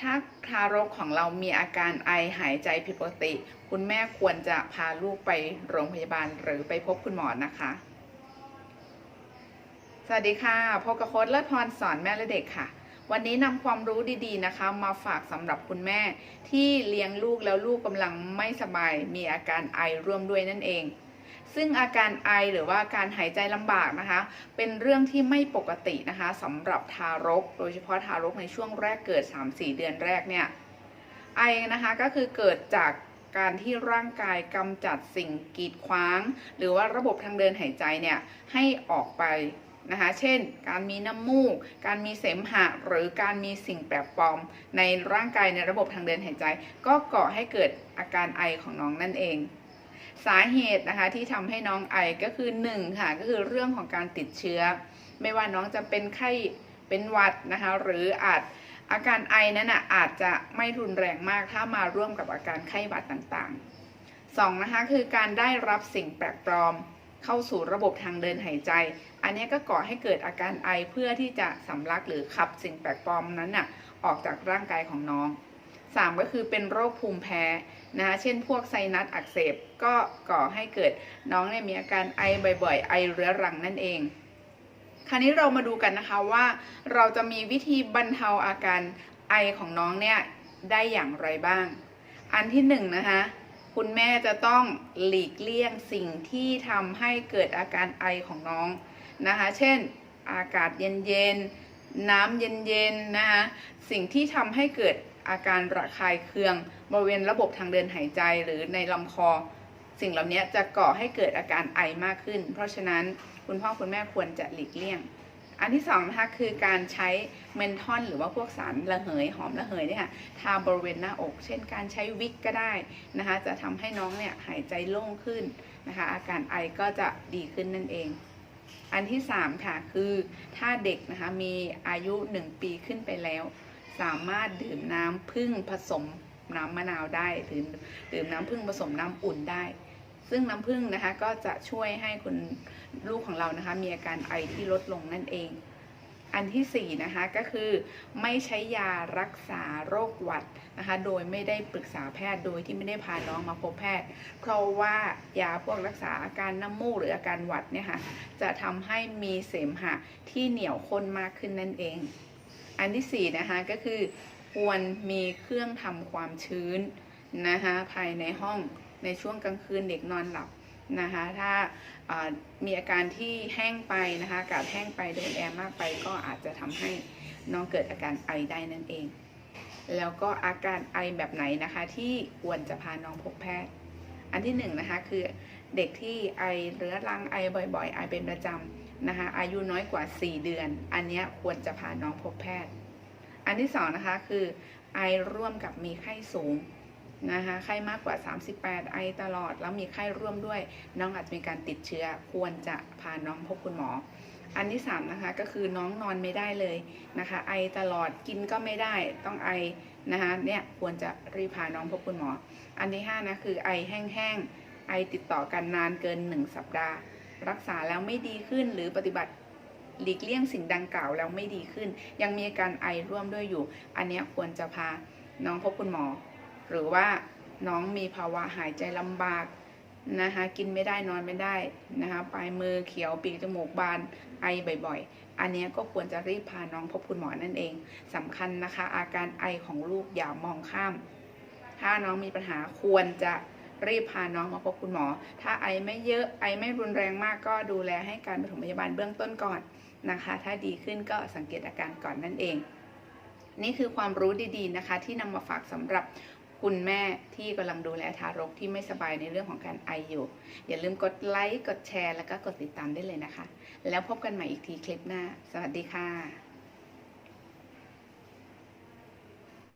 ถ้าทารกของเรามีอาการไอหายใจผิดปกติ คุณแม่ควรจะพาลูกไปโรงพยาบาลหรือไปพบคุณหมอนะคะ สวัสดีค่ะพบกับโค้ดเลิศพรสอนแม่และเด็กค่ะ วันนี้นำความรู้ดีๆนะคะ มาฝากสำหรับคุณแม่ที่เลี้ยงลูกแล้วลูกกำลังไม่สบาย มีอาการไอร่วมด้วยนั่นเอง ซึ่งอาการไอหรือว่าการหายใจลำบากนะคะ เป็นเรื่องที่ไม่ปกตินะคะสำหรับทารก โดยเฉพาะทารกในช่วงแรกเกิด 3-4 เดือนแรกเนี่ยไอนะคะก็คือเกิดจากการที่ร่างกายกำจัดสิ่งกีดขวาง หรือว่าระบบทางเดินหายใจเนี่ยให้ออกไปนะคะ เช่น การมีน้ำมูก การมีเสมหะ หรือการมีสิ่งแปลกปลอม ในร่างกายในระบบทางเดินหายใจ ก็ก่อให้เกิดอาการไอของน้องนั่นเอง สาเหตุนะคะที่ทำให้น้องไอก็คือ1ค่ะก็คือเรื่องของการติดเชื้อ ไม่ว่าน้องจะเป็นไข้เป็นหวัดนะคะหรืออาจอาการไอนั้นนะอาจจะไม่รุนแรงมากถ้ามาร่วมกับอาการไข้หวัดต่างๆ 2. นะคะคือการได้รับสิ่งแปลกปลอมเข้าสู่ระบบทางเดินหายใจ อันนี้ก็ก่อให้เกิดอาการไอเพื่อที่จะสำลักหรือขับสิ่งแปลกปลอมนั้นน่ะออกจากร่างกายของน้อง 3. ก็คือเป็นโรคภูมิแพ้นะคะเช่นพวกไซนัสอักเสบก็ก่อให้เกิดน้องเนี่ยมีอาการไอบ่อยๆ ไอเรื้อรังนั่นเอง คราวนี้เรามาดูกันนะคะว่าเราจะมีวิธีบรรเทาอาการไอของน้องเนี่ยได้อย่างไรบ้าง อันที่หนึ่งนะคะคุณแม่จะต้องหลีกเลี่ยงสิ่งที่ทำให้เกิดอาการไอของน้องนะคะ เช่น อากาศเย็นๆ น้ำเย็นๆ นะคะ สิ่งที่ทำให้เกิด อาการระคายเคืองบริเวณระบบทางเดินหายใจหรือในลำคอ สิ่งเหล่านี้จะก่อให้เกิดอาการไอมากขึ้น เพราะฉะนั้นคุณพ่อคุณแม่ควรจะหลีกเลี่ยง อันที่สองนะคะคือการใช้เมนทอนหรือว่าพวกสารระเหยหอมระเหยเนี่ยค่ะทาบริเวณหน้าอก เช่นการใช้วิกก็ได้นะคะจะทำให้น้องเนี่ยหายใจโล่งขึ้นนะคะอาการไอก็จะดีขึ้นนั่นเองอันที่สามค่ะ คือถ้าเด็กนะคะมีอายุ 1 ปีขึ้นไปแล้ว สามารถดื่มน้ำผึ้งผสมน้ำมะนาวได้หรือดื่มน้ำผึ้งผสมน้ำอุ่นได้ ซึ่งน้ำผึ้งนะคะก็จะช่วยให้คุณลูกของเรานะคะ มีอาการไอที่ลดลงนั่นเอง อันที่สี่นะคะก็คือไม่ใช้ยารักษาโรคหวัดนะคะ โดยไม่ได้ปรึกษาแพทย์โดยที่ไม่ได้พาน้องมาพบแพทย์ เพราะว่ายาพวกรักษาอาการน้ำมูกหรืออาการหวัดเนี่ยค่ะจะทำให้มีเสมหะที่เหนียวข้นมากขึ้นนั่นเอง อันที่สี่นะคะก็คือควรมีเครื่องทำความชื้นนะคะภายในห้องในช่วงกลางคืนเด็กนอนหลับนะคะถ้ามีอาการที่แห้งไปนะคะอากาศแห้งไปโดนแอร์มากไปก็อาจจะทำให้น้องเกิดอาการไอได้นั่นเอง แล้วก็อาการไอแบบไหนนะคะที่ควรจะพาน้องพบแพทย์ อันที่หนึ่งนะคะคือเด็กที่ไอเรื้อรังไอบ่อยๆ ไอเป็นประจำ นะคะอายุน้อยกว่า 4 เดือน อันนี้ควรจะพาน้องพบแพทย์ อันที่สองนะคะคือไอร่วมกับมีไข้สูงนะคะไข้มากกว่า 38 ไอตลอด แล้วมีไข้ร่วมด้วย น้องอาจจะมีการติดเชื้อ ควรจะพาน้องพบคุณหมอ อันที่สามนะคะก็คือน้องนอนไม่ได้เลยนะคะไอตลอดกินก็ไม่ได้ต้องไอนะคะเนี่ยควรจะรีพาน้องพบคุณหมอ อันที่ห้านะคือไอแห้งๆไอติดต่อกันนานเกิน 1 สัปดาห์ รักษาแล้วไม่ดีขึ้นหรือปฏิบัติหลีกเลี่ยงสิ่งดังกล่าวแล้วไม่ดีขึ้น ยังมีอาการไอร่วมด้วยอยู่ อันนี้ควรจะพาน้องพบคุณหมอ หรือว่าน้องมีภาวะหายใจลำบากนะคะกินไม่ได้นอนไม่ได้นะคะปลายมือเขียวปีกจมูกบานไอบ่อยๆ อันนี้ก็ควรจะรีบพาน้องพบคุณหมอนั่นเองสำคัญนะคะ อาการไอของลูกอย่ามองข้าม ถ้าน้องมีปัญหาควรจะ รีบพาน้องมาพบคุณหมอ ถ้าไอไม่เยอะไอไม่รุนแรงมากก็ดูแลให้การปฐมพยาบาลเบื้องต้นก่อนนะคะ ถ้าดีขึ้นก็สังเกตอาการก่อนนั่นเอง นี่คือความรู้ดีๆนะคะ ที่นำมาฝากสำหรับคุณแม่ที่กำลังดูแลทารกที่ไม่สบายในเรื่องของการไออยู่ อย่าลืมกดไลค์ กดแชร์ แล้วก็กดติดตามได้เลยนะคะ แล้วพบกันใหม่อีกทีคลิปหน้า สวัสดีค่ะ